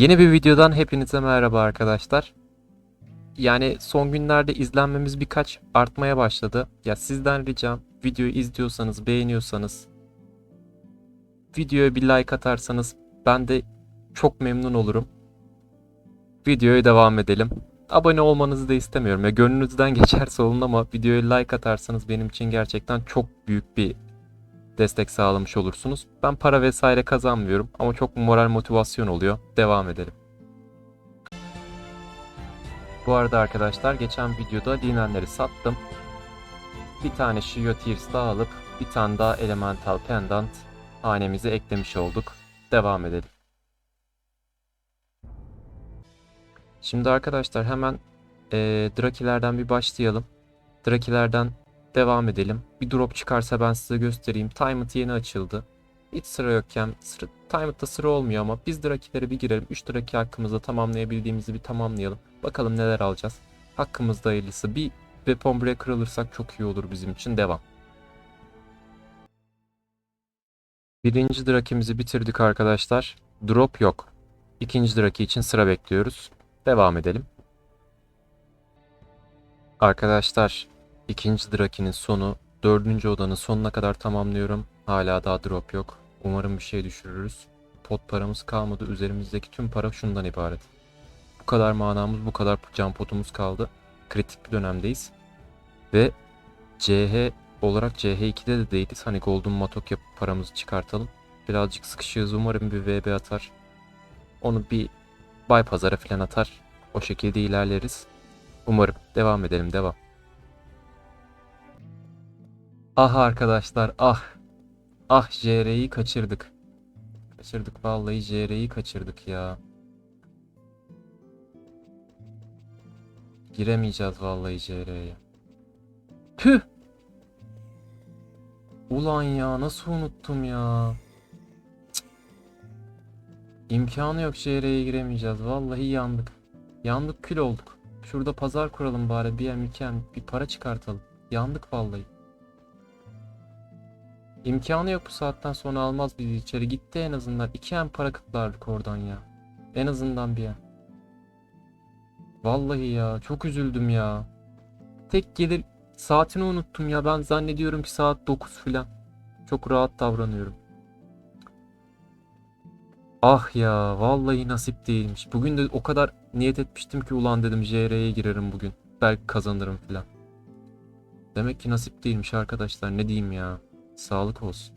Yeni bir videodan hepinize merhaba arkadaşlar. Yani son günlerde izlenmemiz birkaç artmaya başladı. Ya sizden ricam videoyu izliyorsanız, beğeniyorsanız videoya bir like atarsanız ben de çok memnun olurum. Videoya devam edelim. Abone olmanızı da istemiyorum. Ya gönlünüzden geçerse olun ama videoya like atarsanız benim için gerçekten çok büyük bir destek sağlamış olursunuz. Ben para vesaire kazanmıyorum ama çok moral motivasyon oluyor. Devam edelim. Bu arada arkadaşlar geçen videoda linenleri sattım. Bir tane Shio Tears daha alıp bir tane daha Elemental Pendant hanemize eklemiş olduk. Devam edelim. Şimdi arkadaşlar hemen eee Drakilerden bir başlayalım. Drakilerden devam edelim. Bir drop çıkarsa ben size göstereyim. Timet yeni açıldı. Hiç sıra yokken, sıra, Timet'ta sıra olmuyor ama biz Draki'lere bir girelim. 3 Draki hakkımızda tamamlayabildiğimizi bir tamamlayalım. Bakalım neler alacağız. Hakkımızda hayırlısı. Bir Weapon Breaker alırsak çok iyi olur bizim için. Devam. Birinci Draki'mizi bitirdik arkadaşlar. Drop yok. İkinci Draki için sıra bekliyoruz. Devam edelim. Arkadaşlar ikinci Draki'nin sonu dördüncü odanın sonuna kadar tamamlıyorum. Hala daha drop yok. Umarım bir şey düşürürüz. Pot paramız kalmadı. Üzerimizdeki tüm para şundan ibaret. Bu kadar manamız, bu kadar can potumuz kaldı. Kritik bir dönemdeyiz. Ve CH olarak CH2'de de değiliz. Hani Golden Matok yapıp paramızı çıkartalım. Birazcık sıkışığız. Umarım bir VB atar. Onu bir bay pazara falan atar. O şekilde ilerleriz. Umarım. Devam edelim. Devam. Ah arkadaşlar ah. Ah JR'yi kaçırdık. Kaçırdık vallahi JR'yi kaçırdık ya. Giremeyeceğiz vallahi JR'ye. Tüh. Ulan ya nasıl unuttum ya. Cık. İmkanı yok JR'ye giremeyeceğiz. Vallahi yandık. Yandık kül olduk. Şurada pazar kuralım bari bir em bir para çıkartalım. Yandık vallahi. İmkanı yok bu saatten sonra almaz bizi içeri. Gitti en azından. 2 em para kıtlardık oradan ya. En azından bir em. Vallahi ya çok üzüldüm ya. Tek gelir saatini unuttum ya. Ben zannediyorum ki saat 9 filan. Çok rahat davranıyorum. Ah ya vallahi nasip değilmiş. Bugün de o kadar niyet etmiştim ki ulan dedim JR'ye girerim bugün. Belki kazanırım filan. Demek ki nasip değilmiş arkadaşlar ne diyeyim ya. Sağlık olsun.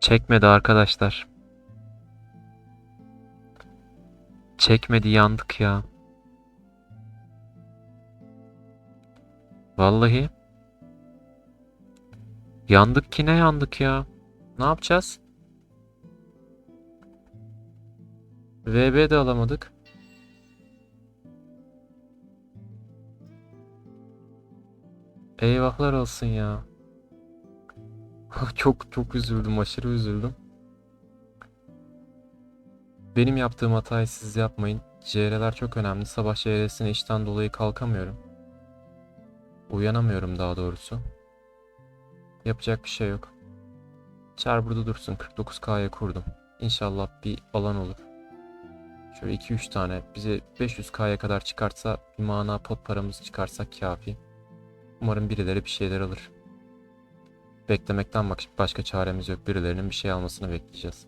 Çekmedi arkadaşlar. Çekmedi yandık ya. Vallahi. Yandık ki ne yandık ya. Ne yapacağız? VB de alamadık. Eyvahlar olsun ya. Çok çok üzüldüm, aşırı üzüldüm. Benim yaptığım hatayı siz yapmayın. CR'ler çok önemli. Sabah CR'sine işten dolayı kalkamıyorum. Uyanamıyorum daha doğrusu. Yapacak bir şey yok. Çar burada dursun. 49K'ya kurdum. İnşallah bir alan olur. Şöyle 2-3 tane bize 500K'ya kadar çıkartsa bir mana pot paramız çıkarsak kafi. Umarım birileri bir şeyler alır. Beklemekten başka çaremiz yok. Birilerinin bir şey almasını bekleyeceğiz.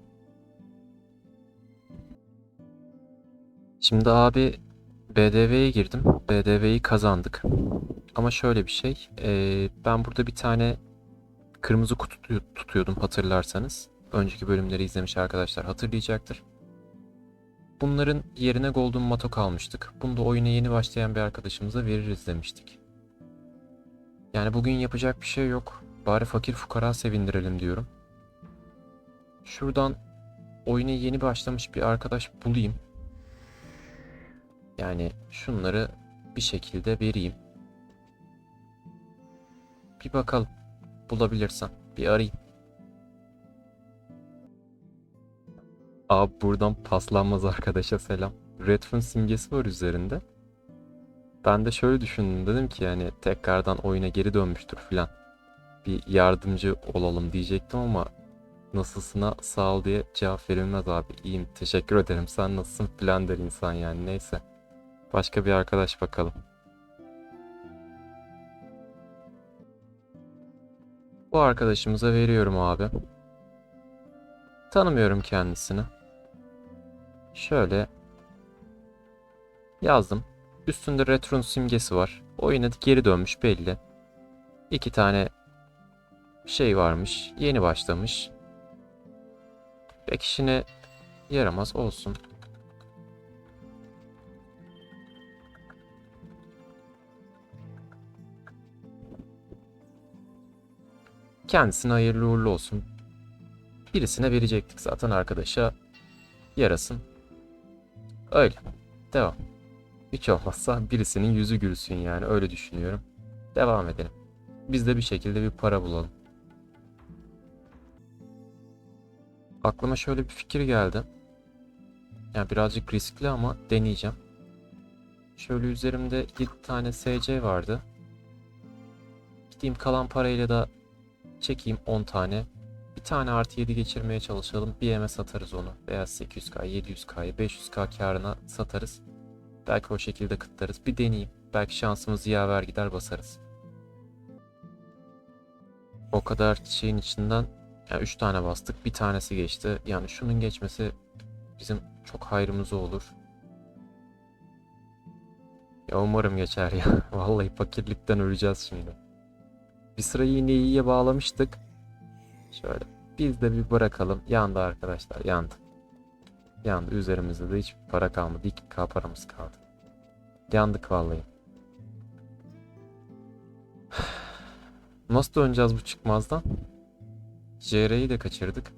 Şimdi abi BDV'ye girdim. BDV'yi kazandık. Ama şöyle bir şey. eee, ben burada bir tane kırmızı kutu tutu- tutuyordum hatırlarsanız. Önceki bölümleri izlemiş arkadaşlar hatırlayacaktır. Bunların yerine Golden Matok almıştık. Bunu da oyuna yeni başlayan bir arkadaşımıza veririz demiştik. Yani bugün yapacak bir şey yok. Bari fakir fukara sevindirelim diyorum. Şuradan oyuna yeni başlamış bir arkadaş bulayım. Yani şunları bir şekilde vereyim. Bir bakalım. Bulabilirsem bir arayayım. Abi buradan paslanmaz arkadaşa selam. Redfin simgesi var üzerinde. Ben de şöyle düşündüm dedim ki yani tekrardan oyuna geri dönmüştür filan. Bir yardımcı olalım diyecektim ama nasılsına sağ ol diye cevap verilmez abi. İyiyim teşekkür ederim sen nasılsın filan der insan yani neyse. Başka bir arkadaş bakalım. Bu arkadaşımıza veriyorum abi. Tanımıyorum kendisini. Şöyle yazdım. Üstünde Retron simgesi var. Oyuna geri dönmüş belli. İki tane şey varmış. Yeni başlamış. Pek işine yaramaz olsun. Kendisine hayırlı uğurlu olsun. Birisine verecektik zaten arkadaşa. Yarasın. Öyle. Devam. Hiç olmazsa birisinin yüzü gülsün yani öyle düşünüyorum. Devam edelim. Biz de bir şekilde bir para bulalım. Aklıma şöyle bir fikir geldi. Yani birazcık riskli ama deneyeceğim. Şöyle üzerimde 7 tane SC vardı. Gideyim kalan parayla da çekeyim 10 tane. Bir tane artı 7 geçirmeye çalışalım. Yeme satarız onu. Veya 800k, 700k'yı 500k karına satarız. Belki o şekilde kıtlarız. Bir deneyeyim. Belki şansımız yaver gider basarız. O kadar şeyin içinden yani 3 tane bastık. Bir tanesi geçti. Yani şunun geçmesi bizim çok hayrımıza olur. Ya umarım geçer ya. Vallahi fakirlikten öleceğiz şimdi. Bir sırayı yine iyiye bağlamıştık. Şöyle biz de bir bırakalım. Yandı arkadaşlar yandı. Yandı. Üzerimizde de hiçbir para kalmadı. 2k paramız kaldı. Yandık vallahi. Nasıl döneceğiz bu çıkmazdan? JR'yi de kaçırdık.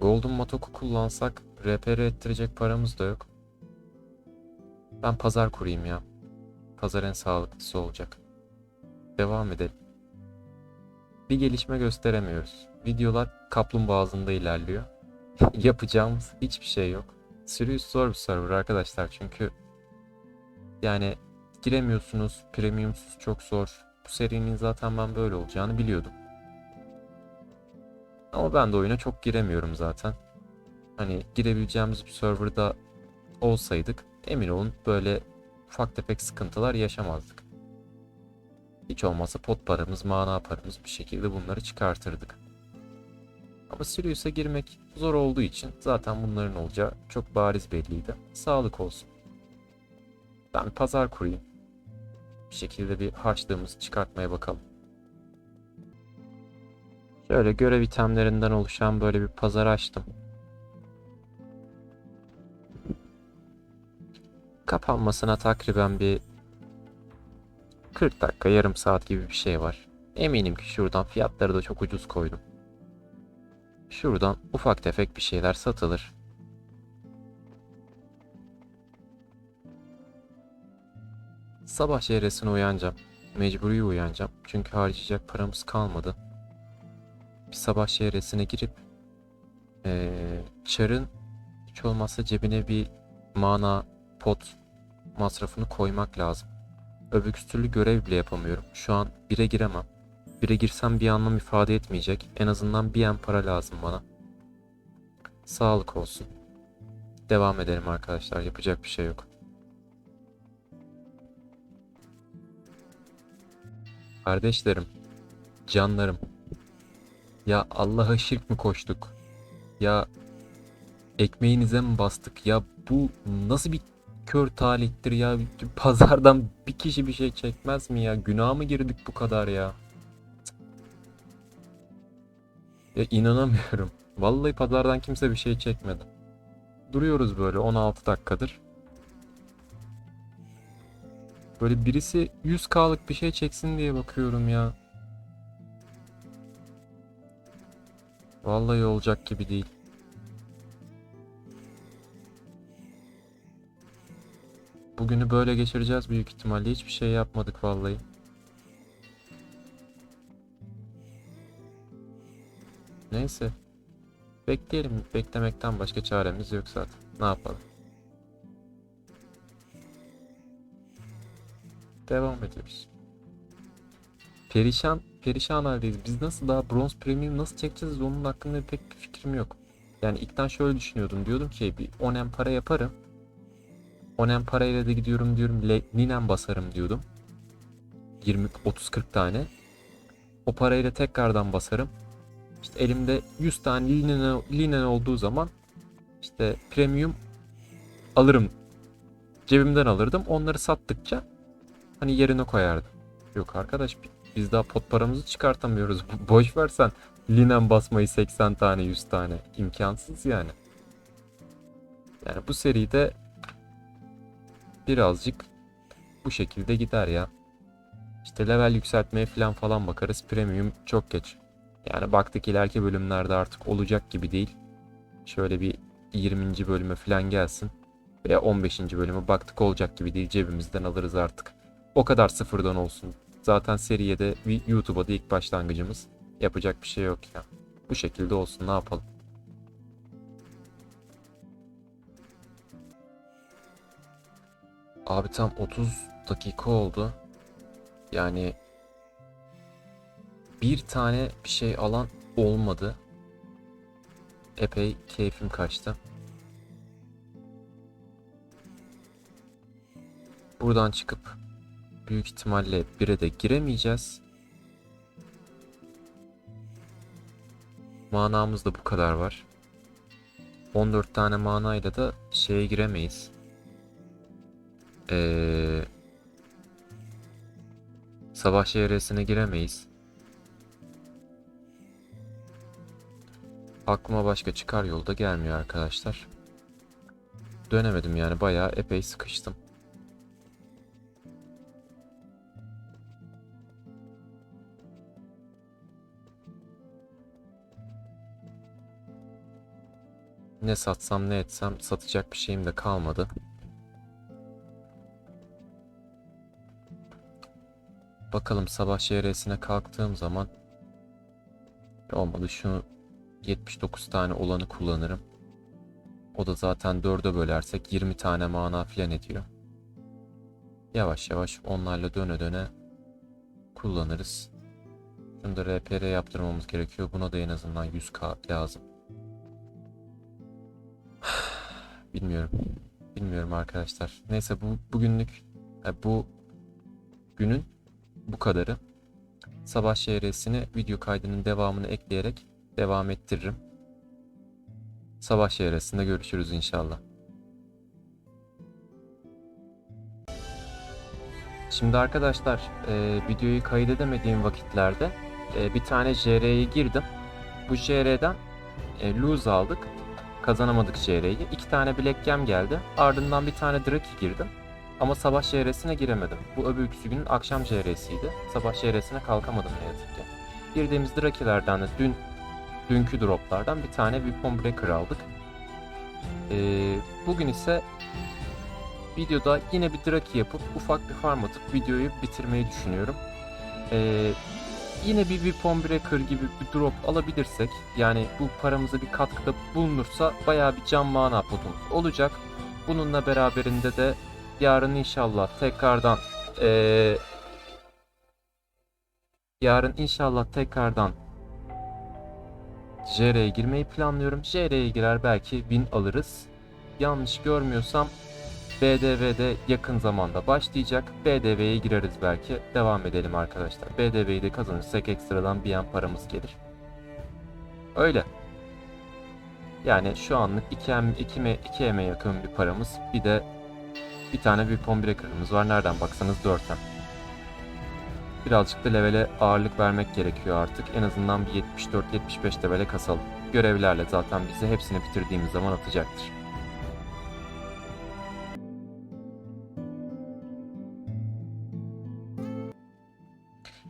Golden Matok'u kullansak RPR ettirecek paramız da yok. Ben pazar kurayım ya. Pazar en sağlıklısı olacak. Devam edelim. Bir gelişme gösteremiyoruz. Videolar kaplumbağa hızında ilerliyor. Yapacağımız hiçbir şey yok. Sirius zor bir server arkadaşlar çünkü yani giremiyorsunuz. Premiumsuz çok zor. Bu serinin zaten ben böyle olacağını biliyordum. Ama ben de oyuna çok giremiyorum zaten. Hani girebileceğimiz bir serverda olsaydık emin olun böyle ufak tefek sıkıntılar yaşamazdık. Hiç olmazsa pot paramız, mana paramız bir şekilde bunları çıkartırdık. Ama Sirius'a girmek zor olduğu için zaten bunların olacağı çok bariz belliydi. Sağlık olsun. Ben bir pazar kurayım. Bir şekilde bir harçlığımızı çıkartmaya bakalım. Şöyle görev itemlerinden oluşan böyle bir pazar açtım. Kapanmasına takriben bir 40 dakika, yarım saat gibi bir şey var. Eminim ki şuradan fiyatları da çok ucuz koydum. Şuradan ufak tefek bir şeyler satılır. Sabah çevresine uyanacağım. Mecburi uyanacağım. Çünkü harcayacak paramız kalmadı. Bir sabah çevresine girip eee çarın hiç olmazsa cebine bir mana pot masrafını koymak lazım. Öbür türlü görev bile yapamıyorum. Şu an bire giremem. Bire girsem bir anlam ifade etmeyecek. En azından bir en para lazım bana. Sağlık olsun. Devam edelim arkadaşlar. Yapacak bir şey yok. Kardeşlerim, canlarım. Ya Allah'a şirk mi koştuk? Ya ekmeğinize mi bastık? Ya bu nasıl bir kör talihtir ya? Pazardan bir kişi bir şey çekmez mi ya? Günah mı girdik bu kadar ya? Ya inanamıyorum. Vallahi pazardan kimse bir şey çekmedi. Duruyoruz böyle 16 dakikadır. Böyle birisi 100k'lık bir şey çeksin diye bakıyorum ya. Vallahi olacak gibi değil. Bugünü böyle geçireceğiz büyük ihtimalle. Hiçbir şey yapmadık vallahi. Neyse. Bekleyelim. Beklemekten başka çaremiz yok zaten. Ne yapalım? Devam ediyoruz. Perişan perişan haldeyiz. Biz nasıl daha bronz premium nasıl çekeceğiz onun hakkında pek bir fikrim yok. Yani ilkten şöyle düşünüyordum. Diyordum ki bir 10 para yaparım. 10 parayla da gidiyorum diyorum. Linen basarım diyordum. 20 30 40 tane. O parayla tekrardan basarım. İşte elimde 100 tane linen, linen olduğu zaman işte premium alırım. Cebimden alırdım. Onları sattıkça hani yerine koyardım. Yok arkadaş biz daha pot paramızı çıkartamıyoruz. Boş versen linen basmayı 80 tane 100 tane imkansız yani. Yani bu seride birazcık bu şekilde gider ya. İşte level yükseltmeye falan falan bakarız. Premium çok geç. Yani baktık ileriki bölümlerde artık olacak gibi değil. Şöyle bir 20. bölüme falan gelsin. Veya 15. bölüme baktık olacak gibi değil. Cebimizden alırız artık. O kadar sıfırdan olsun. Zaten seriye de YouTube'a da ilk başlangıcımız. Yapacak bir şey yok ya. Bu şekilde olsun ne yapalım. Abi tam 30 dakika oldu. Yani bir tane bir şey alan olmadı. Epey keyfim kaçtı. Buradan çıkıp büyük ihtimalle 1'e de giremeyeceğiz. Manamız da bu kadar var. 14 tane manayla da şeye giremeyiz. Ee, sabah şehresine giremeyiz. Aklıma başka çıkar yolda gelmiyor arkadaşlar. Dönemedim yani bayağı epey sıkıştım. Ne satsam ne etsem satacak bir şeyim de kalmadı. Bakalım sabah şehresine kalktığım zaman olmadı şunu 79 tane olanı kullanırım. O da zaten 4'e bölersek 20 tane mana filan ediyor. Yavaş yavaş onlarla döne döne kullanırız. Şunu da RPR yaptırmamız gerekiyor. Buna da en azından 100k lazım. Bilmiyorum. Bilmiyorum arkadaşlar. Neyse bu bugünlük bu günün bu kadarı. Sabah şehresini video kaydının devamını ekleyerek devam ettiririm. Sabah şehresinde görüşürüz inşallah. Şimdi arkadaşlar e, videoyu kaydedemediğim vakitlerde e, bir tane JR'ye girdim. Bu JR'den e, lose aldık. Kazanamadık JR'yi. İki tane Black Gem geldi. Ardından bir tane Draki girdim. Ama sabah JR'sine giremedim. Bu öbürküsü günün akşam JR'siydi. Sabah JR'sine kalkamadım ne yazık ki. Girdiğimiz Draki'lerden de dün dünkü droplardan bir tane Weapon Breaker aldık. Ee, bugün ise videoda yine bir Draki yapıp ufak bir farm atıp videoyu bitirmeyi düşünüyorum. Ee, yine bir Weapon Breaker gibi bir drop alabilirsek yani bu paramıza bir katkıda bulunursa bayağı bir can mana potumuz olacak. Bununla beraberinde de yarın inşallah tekrardan ee, yarın inşallah tekrardan JR'ye girmeyi planlıyorum. JR'ye girer belki win alırız. Yanlış görmüyorsam BDV'de yakın zamanda başlayacak. BDV'ye gireriz belki. Devam edelim arkadaşlar. BDV'yi de kazanırsak ekstradan bir yan paramız gelir. Öyle. Yani şu anlık 2M, 2M, 2M'e yakın bir paramız. Bir de bir tane Weapon Breaker'ımız var. Nereden baksanız 4M. Birazcık da levele ağırlık vermek gerekiyor artık. En azından bir 74-75 levele kasalım. Görevlerle zaten bizi hepsini bitirdiğimiz zaman atacaktır.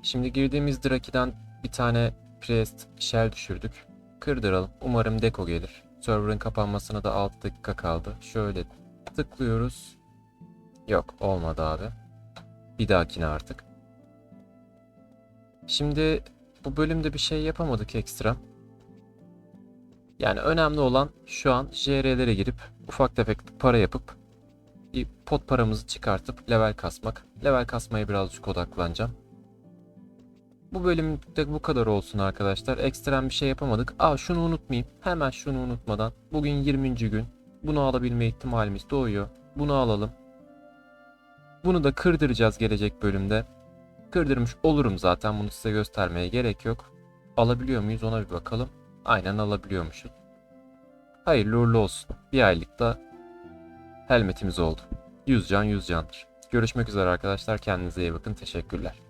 Şimdi girdiğimiz Draki'den bir tane Priest Shell düşürdük. Kırdıralım. Umarım Deko gelir. Server'ın kapanmasına da 6 dakika kaldı. Şöyle tıklıyoruz. Yok olmadı abi. Bir dahakine artık. Şimdi bu bölümde bir şey yapamadık ekstra. Yani önemli olan şu an JR'lere girip ufak tefek para yapıp bir pot paramızı çıkartıp level kasmak. Level kasmaya birazcık odaklanacağım. Bu bölümde bu kadar olsun arkadaşlar. Ekstrem bir şey yapamadık. Aa şunu unutmayayım. Hemen şunu unutmadan. Bugün 20. gün. Bunu alabilme ihtimalimiz doğuyor. Bunu alalım. Bunu da kırdıracağız gelecek bölümde. Kırdırmış olurum zaten. Bunu size göstermeye gerek yok. Alabiliyor muyuz ona bir bakalım. Aynen alabiliyormuşuz. Hayırlı uğurlu olsun. Bir aylıkta helmetimiz oldu. 100 can 100 candır. Görüşmek üzere arkadaşlar. Kendinize iyi bakın. Teşekkürler.